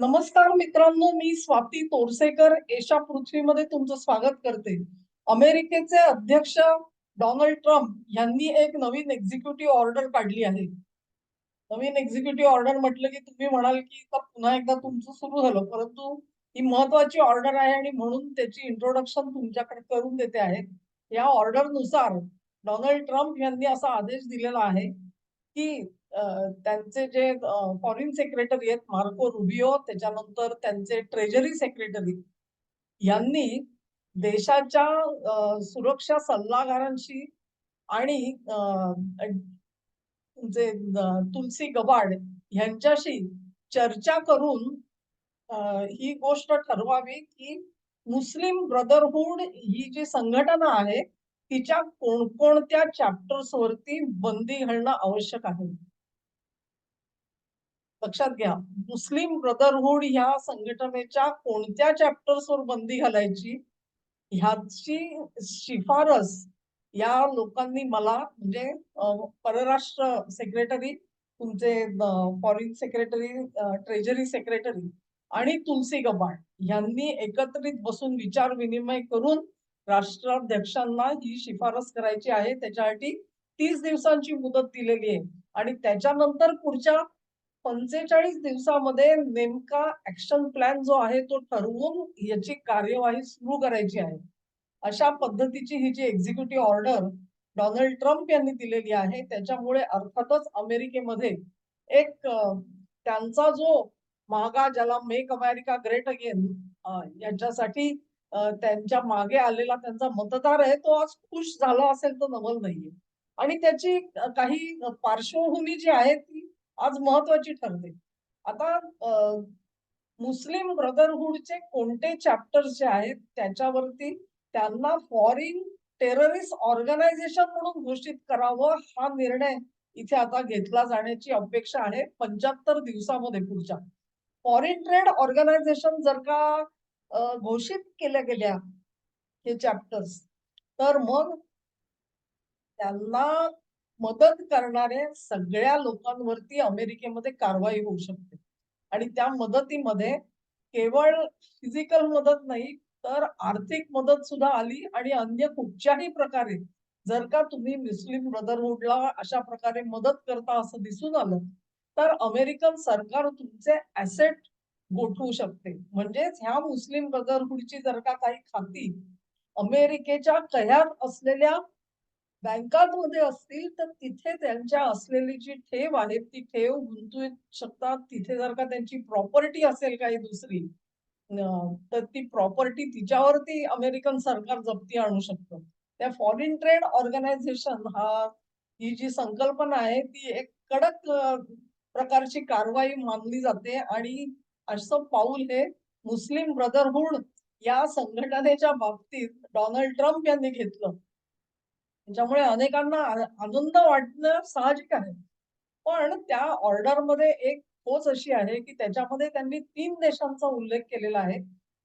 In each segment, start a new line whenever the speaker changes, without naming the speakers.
नमस्कार मित्रांनो मी स्वाती तोरसेकर. एशा पृथ्वीमध्ये तुमचं स्वागत करते. अमेरिकेचे अध्यक्ष डोनाल्ड ट्रम्प यांनी एक नवीन एक्झिक्युटिव्ह ऑर्डर काढली आहे. नवीन एक्झिक्युटिव्ह ऑर्डर म्हटलं की तुम्ही म्हणाल की पुन्हा एकदा तुमचं सुरू झालं. परंतु ही महत्वाची ऑर्डर आहे आणि म्हणून त्याची इंट्रोडक्शन तुमच्याकडे करून देते आहे या ऑर्डरनुसार डोनाल्ड ट्रम्प यांनी असा आदेश दिलेला आहे की त्यांचे जे फॉरेन सेक्रेटरी आहेत मार्को रुबिओ त्याच्यानंतर त्यांचे ट्रेजरी सेक्रेटरी यांनी देशाच्या सुरक्षा सल्लागारांशी आणि जे तुलसी गबाड यांच्याशी चर्चा करून ही गोष्ट ठरवावी की मुस्लिम ब्रदरहुड ही जी संघटना आहे तिच्या कोणकोणत्या चॅप्टर्स वरती बंदी घालणं आवश्यक आहे. लक्षात घ्या. मुस्लिम ब्रदरहुड ह्या संघटनेच्या कोणत्या चॅप्टर्स वर बंदी घालायची? ह्याची शिफारस या लोकांनी मला म्हणजे परराष्ट्र सेक्रेटरी तुमचे फॉरेन सेक्रेटरी ट्रेजरी सेक्रेटरी आणि तुलसी गबाड यांनी एकत्रित बसून विचार विनिमय करून राष्ट्राध्यक्षांना ही शिफारस करायची आहे. त्याच्यासाठी तीस दिवसांची मुदत दिलेली आहे. आणि त्याच्यानंतर पुढच्या पंचेचाळीस दिवसामध्ये नेमका ऍक्शन प्लॅन जो आहे तो ठरवून याची कार्यवाही सुरू करायची आहे. अशा पद्धतीची ही जी एक्झिक्युटिव्ह ऑर्डर डोनाल्ड ट्रम्प यांनी दिलेली आहे त्याच्यामुळे अर्थातच अमेरिकेमध्ये एक त्यांचा जो मागा ज्याला मेक अमेरिका ग्रेट अगेन याच्यासाठी त्यांच्या मागे आलेला त्यांचा मतदार आहे तो आज खुश झाला असेल तर नवल नाहीये. आणि त्याची काही पार्श्वभूमी जी आहे ती आज महत्वाची ठरते आता मुस्लिम ब्रदरहुडचे कोणते चॅप्टर्स जे आहेत त्याच्यावरती त्यांना फॉरेन टेररिस्ट ऑर्गनायझेशन म्हणून घोषित करावं हा निर्णय इथे आता घेतला जाण्याची अपेक्षा आहे पंच्याहत्तर दिवसामध्ये पुढच्या. फॉरेन ट्रेड ऑर्गनायझेशन जर का घोषित केल्या गेल्या हे चॅप्टर्स तर मग त्यांना मदत करणाऱ्या सगळ्या लोकांवरती अमेरिकेमध्ये कारवाई होऊ शकते. आणि त्या मदतीमध्ये केवळ फिजिकल मदत नाही तर आर्थिक मदत सुद्धा आली आणि अन्य कुठच्याही प्रकारे जर का तुम्ही मुस्लिम ब्रदरहुडला अशा प्रकारे मदत करता असं दिसून आलं तर अमेरिकन सरकार तुमचे ऍसेट गोठवू शकते. म्हणजेच ह्या मुस्लिम ब्रदरहुडची जर का काही खाती अमेरिकेच्या कह्यात असलेल्या बँकांमध्ये असतील तर तिथे त्यांच्या असलेली जी ठेव आहे ती ठेव गुंतवू शकतात. तिथे जर का त्यांची प्रॉपर्टी असेल काही दुसरी तर ती प्रॉपर्टी तिच्यावरती अमेरिकन सरकार जप्ती आणू शकतं. त्या फॉरेन ट्रेड ऑर्गनायझेशन हा ही जी संकल्पना आहे ती एक कडक प्रकारची कारवाई मानली जाते. आणि असं पाऊल हे मुस्लिम ब्रदरहूड या संघटनेच्या बाबतीत डोनाल्ड ट्रम्प यांनी घेतलं. ज्यामुळे अनेकांना आनंद वाटणं साहजिक आहे. पण त्या ऑर्डरमध्ये एक पोच अशी आहे की त्याच्यामध्ये त्यांनी तीन देशांचा उल्लेख केलेला आहे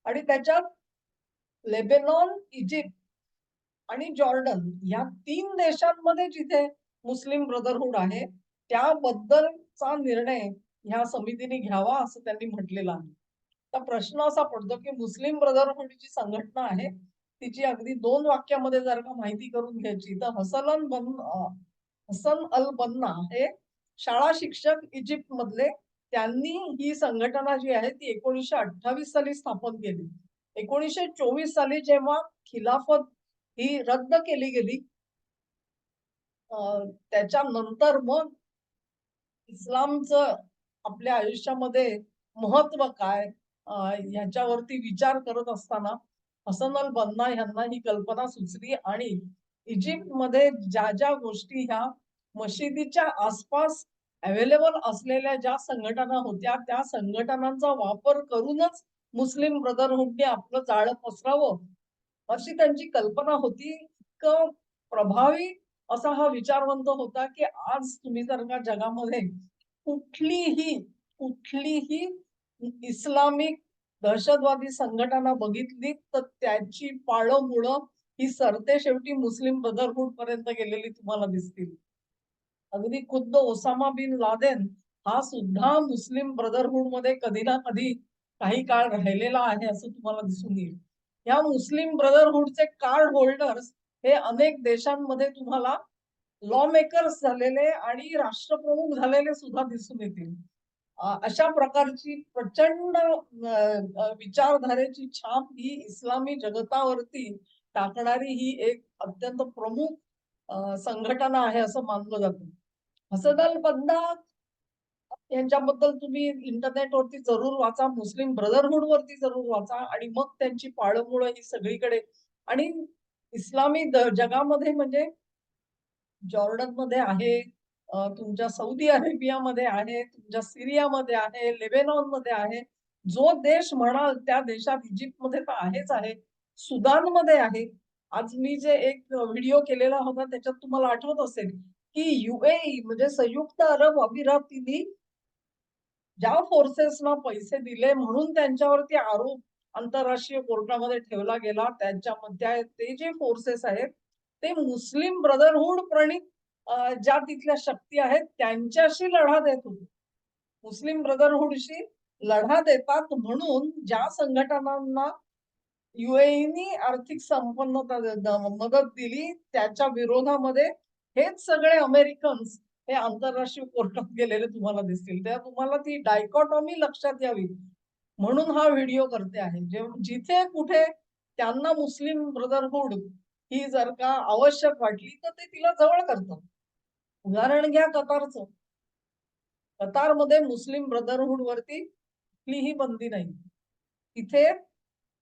आणि त्याच्यात लेबेनॉन इजिप्त आणि जॉर्डन या तीन देशांमध्ये जिथे मुस्लिम ब्रदरहुड आहे त्याबद्दलचा निर्णय ह्या समितीने घ्यावा असं त्यांनी म्हटलेलं आहे. तर प्रश्न असा पडतो की मुस्लिम ब्रदरहुड जी संघटना आहे तिची अगदी दोन वाक्यामध्ये जर का माहिती करून घ्यायची तर हसन अल बन हसन अल बन्ना हे शाळा शिक्षक इजिप्त मधले त्यांनी ही संघटना जी आहे ती एकोणीसशे अठ्ठावीस साली स्थापन केली. एकोणीसशे चोवीस साली जेव्हा खिलाफत ही रद्द केली गेली अं, त्याच्यानंतर मग इस्लामचं आपल्या आयुष्यामध्ये महत्त्व काय ह्याच्यावरती विचार करत असताना हसन अल बन्ना यांना ही कल्पना सुचली आणि इजिप्त मध्ये ज्या ज्या गोष्टी ह्या मशिदीच्या आसपास अवेलेबल असलेल्या ज्या संघटना होत्या त्या संघटनांचा वापर करूनच मुस्लिम ब्रदरहुडने आपलं जाळं पसरावं अशी त्यांची कल्पना होती. इतकं प्रभावी असा हा विचारवंत होता की आज तुम्ही जर का जगामध्ये कुठलीही कुठलीही इस्लामिक दहशतवादी संघटना बघितली तर त्याची पाळंमुळं ही सरते शेवटी मुस्लिम ब्रदरहुड पर्यंत गेलेली तुम्हाला दिसतील. अगदी खुद्द ओसामा बिन लादेन हा सुद्धा मुस्लिम ब्रदरहुडमध्ये कधी ना कधी काही काळ राहिलेला आहे असं तुम्हाला दिसून येईल. या मुस्लिम ब्रदरहुडचे कार्ड होल्डर्स हे अनेक देशांमध्ये तुम्हाला लॉ मेकर्स झालेले आणि राष्ट्रप्रमुख झालेले सुद्धा दिसून येतील. अशा प्रकारची प्रचंड विचारधारेची छाप ही इस्लामी जगतावरती टाकणारी ही एक अत्यंत प्रमुख संघटना आहे असं मानलं जातं. हसदल बंदा यांच्याबद्दल तुम्ही इंटरनेटवरती जरूर वाचा मुस्लिम ब्रदरहुड वरती जरूर वाचा आणि मग त्यांची पाळंमुळं ही सगळीकडे आणि इस्लामी द- जगामध्ये म्हणजे जॉर्डनमध्ये आहे तुमच्या सौदी अरेबियामध्ये आहे तुमच्या सिरियामध्ये आहे लेबेनॉनमध्ये आहे. जो देश म्हणाल त्या देशात इजिप्तमध्ये तर आहेच आहे सुदानमध्ये आहे. आज मी जे एक व्हिडिओ केलेला होता त्याच्यात तुम्हाला आठवत असेल की युएई म्हणजे संयुक्त अरब अमिरातीनी ज्या फोर्सेसना पैसे दिले म्हणून त्यांच्यावरती आरोप आंतरराष्ट्रीय कोर्टामध्ये ठेवला गेला. त्यांच्यामध्ये ते जे फोर्सेस आहेत ते मुस्लिम ब्रदरहुड प्रणित ज्या तिथल्या शक्ती आहेत त्यांच्याशी लढा देत मुस्लिम ब्रदरहुडशी लढा देतात म्हणून ज्या संघटनांना युएईनी आर्थिक संपन्नता मदत दिली त्याच्या विरोधामध्ये हेच सगळे अमेरिकन्स हे आंतरराष्ट्रीय कोर्टात गेलेले तुम्हाला दिसतील. तेव्हा तुम्हाला ती डायकॉटॉमी लक्षात यावी. म्हणून हा व्हिडिओ करते आहे. जे जिथे कुठे त्यांना मुस्लिम ब्रदरहुड ही जर का आवश्यक वाटली तर ते तिला जवळ करतात. उदाहरण घ्या कतारचं. कतारमध्ये मुस्लिम ब्रदरहुड वरती कुठलीही बंदी नाही. तिथे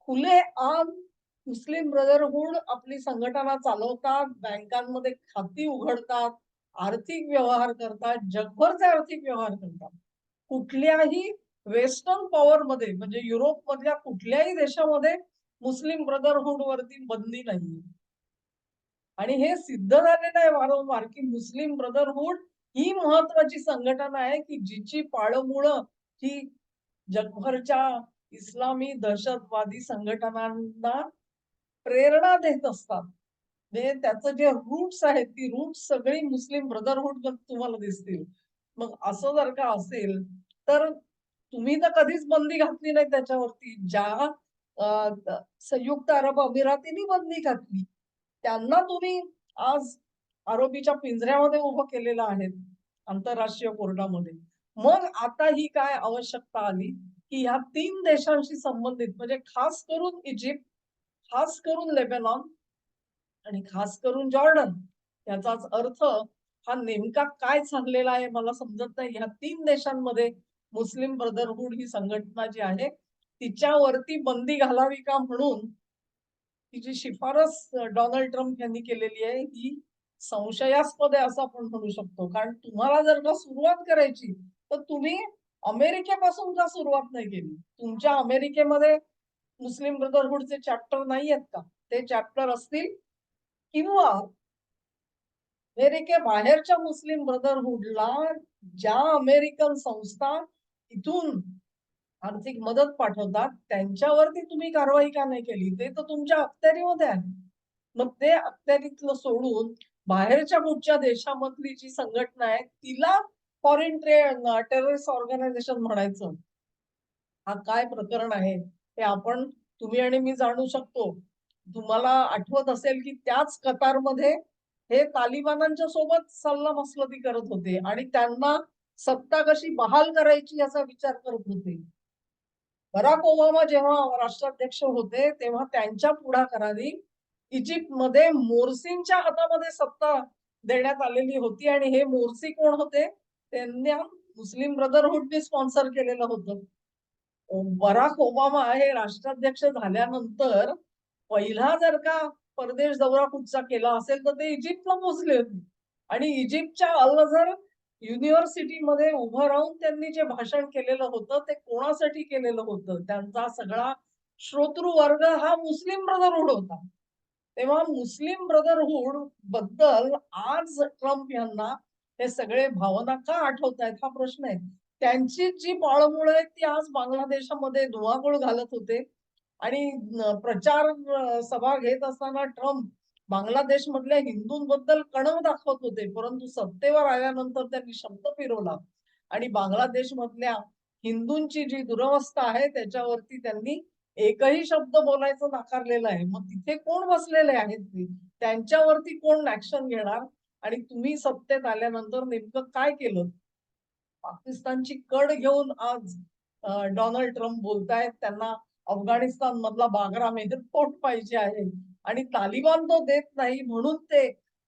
खुले आम मुस्लिम ब्रदरहुड आपली संघटना चालवतात बँकांमध्ये खाती उघडतात आर्थिक व्यवहार करतात जगभरचे आर्थिक व्यवहार करतात. कुठल्याही वेस्टर्न पॉवरमध्ये म्हणजे युरोप मधल्या कुठल्याही देशामध्ये मुस्लिम ब्रदरहुड वरती बंदी नाही आणि हे सिद्ध झालेलं आहे वारंवार की मुस्लिम ब्रदरहुड ही महत्वाची संघटना आहे की जिची पाळमुळं ही जगभरच्या इस्लामी दहशतवादी संघटनांना प्रेरणा देत असतात. म्हणजे त्याचं जे रूट्स आहेत ती रूट्स सगळी मुस्लिम ब्रदरहुड तुम्हाला दिसतील. मग असं जर का असेल तर तुम्ही तर कधीच बंदी घातली नाही त्याच्यावरती. ज्या संयुक्त अरब अमिरातींनी बंदी घातली. त्यांना तुम्ही आज आरोपीच्या पिंजऱ्यामध्ये उभं केलेलं आहे आंतरराष्ट्रीय कोर्टामध्ये. मग आता ही काय आवश्यकता आली? की ह्या तीन देशांशी संबंधित म्हणजे खास करून इजिप्त खास करून लेबेनॉन आणि खास करून जॉर्डन याचाच अर्थ हा नेमका काय चाललेला आहे मला समजत नाही. ह्या तीन देशांमध्ये मुस्लिम ब्रदरहुड ही संघटना जी आहे तिच्यावरती बंदी घालावी का म्हणून तिची शिफारस डोनाल्ड ट्रम्प यांनी केलेली आहे ही संशयास्पद आहे असं आपण म्हणू शकतो. कारण तुम्हाला जर का सुरुवात करायची तर तुम्ही अमेरिकेपासून का सुरुवात नाही केली? तुमच्या अमेरिकेमध्ये मुस्लिम ब्रदरहुडचे चॅप्टर नाही आहेत का? ते चॅप्टर असतील किंवा अमेरिके बाहेरच्या मुस्लिम ब्रदरहुडला ज्या अमेरिकन संस्था इथून आर्थिक मदत पाठवतात. त्यांच्यावरती तुम्ही कारवाई का नाही केली? ते तर तुमच्या अखत्यारीमध्ये आहे. मग ते अखत्यारीतलं सोडून बाहेरच्या कुठच्या देशामधली जी संघटना आहे तिला फॉरेन टेररिस्ट ऑर्गनायझेशन म्हणायचं. हा काय प्रकरण आहे? हे आपण तुम्ही आणि मी जाणू शकतो. तुम्हाला आठवत असेल की त्याच कतारमध्ये हे तालिबानांच्या सोबत सल्ला मसलती करत होते आणि त्यांना सत्ता कशी बहाल करायची याचा विचार करत होते. बराक ओबामा जेव्हा राष्ट्राध्यक्ष होते तेव्हा त्यांच्या पुढाकाराने इजिप्तमध्ये मोर्सींच्या हातामध्ये सत्ता देण्यात आलेली होती. आणि हे मोर्सी कोण होते? त्यांना मुस्लिम ब्रदरहुडने स्पॉन्सर केलेलं होतं. बराक ओबामा हे राष्ट्राध्यक्ष झाल्यानंतर पहिला जर का परदेश दौरा कुठचा केला असेल तर ते इजिप्तला पोहोचले होते. आणि इजिप्तच्या अल अझर युनिव्हर्सिटीमध्ये उभं राहून त्यांनी जे भाषण केलेलं होतं ते कोणासाठी केलेलं होतं? त्यांचा सगळा श्रोतृ वर्ग हा मुस्लिम ब्रदरहुड होता. तेव्हा मुस्लिम ब्रदरहुडबद्दल आज ट्रम्प यांना हे सगळे भावना का आठवत आहेत? हा प्रश्न आहे. त्यांची जी पाळमुळं आहेत ती आज बांगलादेशामध्ये धुवाकूळ घालत होते. आणि प्रचार सभा घेत असताना ट्रम्प बांगलादेश मधल्या हिंदूंबद्दल कणव दाखवत होते परंतु सत्तेवर आल्यानंतर त्यांनी शब्द फिरवला. आणि बांगलादेश मधल्या हिंदूंची जी दुरवस्था आहे त्याच्यावरती त्यांनी एकही शब्द बोलायचं नाकारलेलं आहे. मग तिथे कोण बसलेले आहेत? त्यांच्यावरती कोण ऍक्शन घेणार? आणि तुम्ही सत्तेत आल्यानंतर नेमकं काय केलं? पाकिस्तानची कड घेऊन आज डोनाल्ड ट्रम्प बोलतायत त्यांना अफगाणिस्तान मधला बागराम पोट पाहिजे आहे. आणि तालिबान तो देत नाही म्हणून ते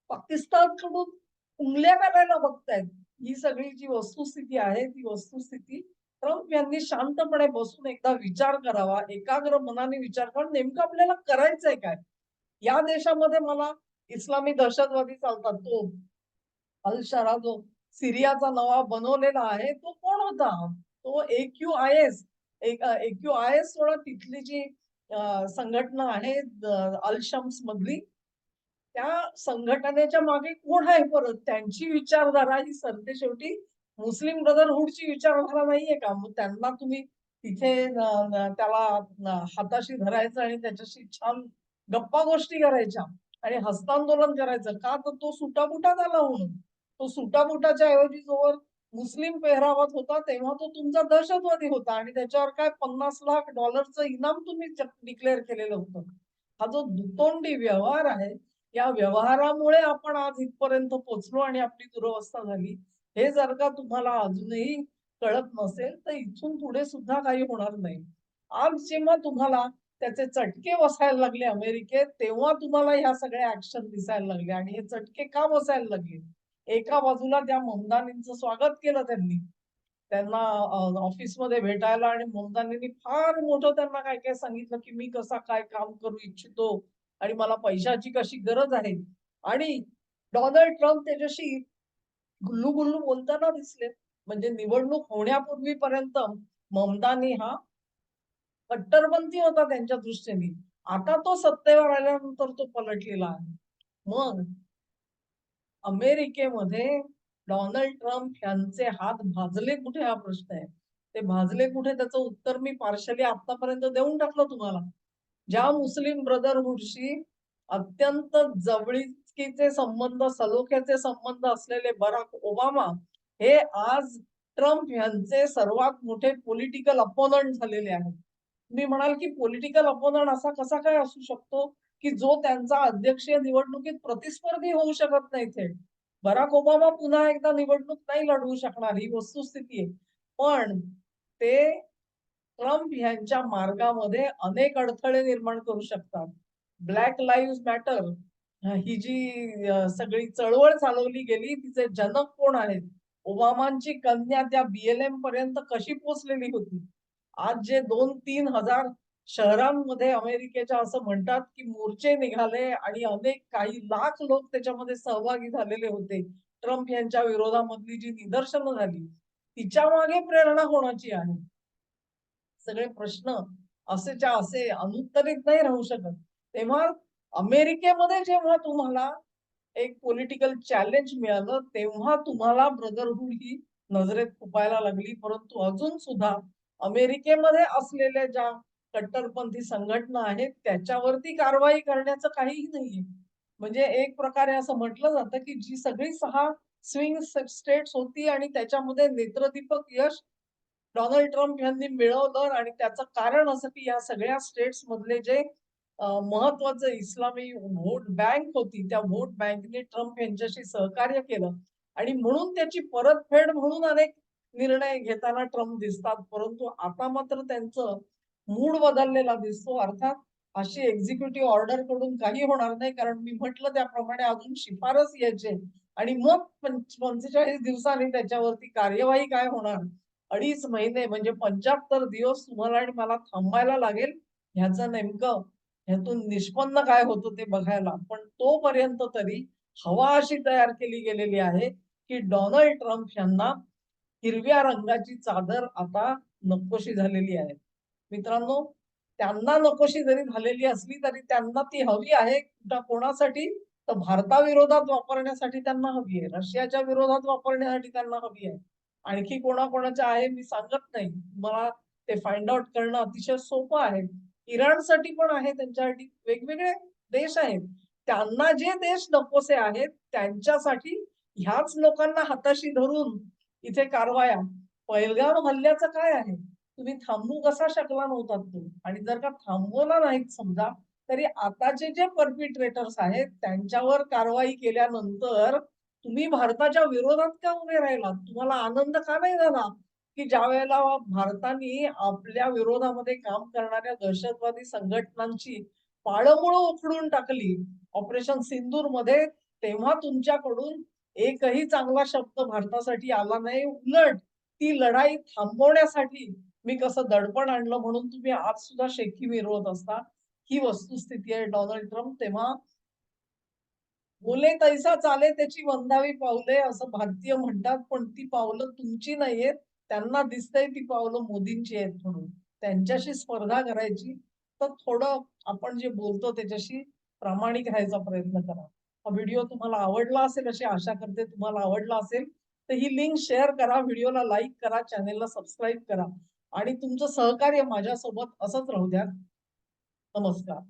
पाकिस्तानकडून उंगल्या करायला बघतायत. ही सगळी जी वस्तुस्थिती आहे ती वस्तुस्थिती ट्रम्प यांनी शांतपणे बसून एकदा विचार करावा एकाग्र मनाने विचार करून नेमकं आपल्याला करायचंय काय? या देशामध्ये मला इस्लामी दहशतवादी चालतात. तो अल शरा जो सिरियाचा नवा बनवलेला आहे तो कोण होता? तो एक्यू आय एस एक क्यू आय एस सोडा तिथली जी संघटना आहे अल मधली त्या संघटनेच्या मागे कोण आहे परत? त्यांची विचारधारा ही सरते शेवटी मुस्लिम ब्रदरहुडची विचारधारा नाहीये का? मग त्यांना तुम्ही तिथे त्याला हाताशी धरायचं आणि त्याच्याशी छान गप्पा गोष्टी करायच्या आणि हस्तांदोलन करायचं. का? तर तो सुटाबुटा झाला म्हणून. तो सुटाबुटाच्या ऐवजी जोवर मुस्लिम पेहरावात होता तेव्हा तो तुमचा दहशतवादी होता आणि त्याच्यावर काय पन्नास लाख डॉलरचं इनाम तुम्ही डिक्लेअर केलेलं होतं. हा जो दुतोंडी व्यवहार आहे या व्यवहारामुळे आपण आज इथपर्यंत पोचलो आणि आपली दुरवस्था झाली. हे जर का तुम्हाला अजूनही कळत नसेल तर इथून पुढे सुद्धा काही होणार नाही. आज जेव्हा तुम्हाला त्याचे चटके बसायला लागले अमेरिकेत तेव्हा तुम्हाला ह्या सगळ्या ऍक्शन दिसायला लागले. आणि हे चटके का बसायला लागले? एका बाजूला त्या ममदानींचं स्वागत केलं त्यांनी. त्यांना ऑफिसमध्ये भेटायला आणि ममदानींनी फार मोठं त्यांना काय काय सांगितलं की मी कसा काय काम करू इच्छितो आणि मला पैशाची कशी गरज आहे. आणि डोनाल्ड ट्रम्प त्याच्याशी गुल्लू गुल्लू बोलताना दिसले. म्हणजे निवडणूक होण्यापूर्वीपर्यंत ममदानी हा कट्टरपंथी होता त्यांच्या दृष्टीने. आता तो सत्तेवर आल्यानंतर तो पलटलेला आहे. मग अमेरिकेमध्ये डोनाल्ड ट्रम्प यांचे हात भाजले कुठे? हा प्रश्न आहे. ते भाजले कुठे? त्याचं उत्तर मी पार्शली आतापर्यंत देऊन टाकलं तुम्हाला. ज्या मुस्लिम ब्रदरहुडशी अत्यंत जवळीकीचे संबंध सलोख्याचे संबंध असलेले बराक ओबामा हे आज ट्रम्प यांचे सर्वात मोठे पॉलिटिकल अपोनंट झालेले आहेत. मी म्हणाल की पॉलिटिकल अपोनंट असा कसा काय असू शकतो? की जो त्यांचा अध्यक्षीय निवडणुकीत प्रतिस्पर्धी होऊ शकत नाही थेट. बराक ओबामा पुन्हा एकदा निवडणूक नाही लढवू शकणार ही वस्तुस्थिती आहे. पण ते ट्रम्प यांच्या मार्गामध्ये अनेक अडथळे निर्माण करू शकतात. ब्लॅक लाईव्ह मॅटर ही जी सगळी चळवळ चालवली गेली तिचे जनक कोण आहेत? ओबामांची कन्या त्या बीएलएम पर्यंत कशी पोचलेली होती? आज जे दोन तीन हजार शहरांमध्ये अमेरिकेच्या असं म्हणतात की मोर्चे निघाले आणि अनेक काही लाख लोक त्याच्यामध्ये सहभागी झालेले होते. ट्रम्प यांच्या विरोधामधली जी निदर्शनं झाली तिच्यामागे प्रेरणा कोणाची आहे? सगळे प्रश्न असेच्या असे अनुत्तरित नाही राहू शकत. तेव्हा अमेरिकेमध्ये जेव्हा तुम्हाला एक पॉलिटिकल चॅलेंज मिळालं तेव्हा तुम्हाला ब्रदरहूड ही नजरेत खुपायला लागली. परंतु अजून सुद्धा अमेरिकेमध्ये असलेल्या ज्या कट्टरपंथी संघटना आहेत त्याच्यावरती कारवाई करण्याचं काहीही नाहीये. म्हणजे एक प्रकारे असं म्हटलं जातं की जी सगळी सहा स्विंग स्टेट्स होती आणि त्याच्यामध्ये नेत्रदीपक यश डोनाल्ड ट्रम्प यांनी मिळवलं आणि त्याचं कारण असं की या सगळ्या स्टेट्स मधले जे महत्वाचं इस्लामी व्होट बँक होती त्या व्होट बँकने ट्रम्प यांच्याशी सहकार्य केलं. आणि म्हणून त्याची परतफेड म्हणून अनेक निर्णय घेताना ट्रम्प दिसतात परंतु आता मात्र त्यांचं मूड बदललेला दिसतो. अर्थात अशी एक्झिक्युटिव्ह ऑर्डरकडून काही होणार नाही. कारण मी म्हटलं त्याप्रमाणे अजून शिफारस यायचे आणि मग पंचेचाळीस दिवसांनी त्याच्यावरती कार्यवाही काय होणार? अडीच महिने म्हणजे पंच्याहत्तर दिवस तुम्हाला आणि मला थांबायला लागेल. ह्याचं नेमकं ह्यातून निष्पन्न काय होतं ते बघायला. पण तोपर्यंत तरी हवा अशी तयार केली गेलेली आहे की डोनाल्ड ट्रम्प यांना हिरव्या रंगाची चादर आता नकोशी झालेली आहे. मित्रांनो त्यांना नकोशी जरी झालेली असली तरी त्यांना ती हवी आहे कोणासाठी? तर भारताविरोधात वापरण्यासाठी त्यांना हवी आहे. रशियाच्या विरोधात वापरण्यासाठी त्यांना हवी आहे. आणखी कोणाकोणाच्या आहे मी सांगत नाही. मला ते फाइंड आउट करणं अतिशय सोपं आहे. इराणसाठी पण आहे त्यांच्यासाठी वेगवेगळे देश आहेत. त्यांना जे देश नकोसे आहेत त्यांच्यासाठी ह्याच लोकांना हाताशी धरून इथे कारवाया. पैलगाव हल्ल्याचं काय आहे? तुम्ही थांबू कसा शकला नव्हता तो? आणि जर का थांबवला नाहीत समजा तरी आताचे जे परपिट्रेटर्स आहेत त्यांच्यावर कारवाई केल्यानंतर तुम्ही भारताच्या विरोधात का उभे राहिलात? तुम्हाला आनंद का नाही झाला की ज्या वेळेला भारताने आपल्या विरोधामध्ये काम करणाऱ्या दहशतवादी संघटनांची पाळमुळं उखडून टाकली ऑपरेशन सिंदूरमध्ये तेव्हा तुमच्याकडून एकही चांगला शब्द भारतासाठी आला नाही. उलट ती लढाई थांबवण्यासाठी मी कसं दडपण आणलं म्हणून तुम्ही आज सुद्धा शेखी मिरवत असता. ही वस्तुस्थिती आहे डोनाल्ड ट्रम्प तेव्हा बोले तैसा चाले त्याची वंदावी पावले असं भारतीय म्हणतात पण ती पावलं तुमची नाहीयेत. त्यांना दिसतंय ती पावलं मोदींची आहेत म्हणून. त्यांच्याशी स्पर्धा करायची. तर थोडं आपण जे बोलतो त्याच्याशी प्रामाणिक राहायचा प्रयत्न करा. हा व्हिडिओ तुम्हाला आवडला असेल अशी आशा करते तुम्हाला आवडला असेल तर ही लिंक शेअर करा व्हिडिओला लाईक करा चॅनेलला सबस्क्राईब करा. आणि तुमचं सहकार्य माझ्यासोबत असंच राहू द्या. नमस्कार.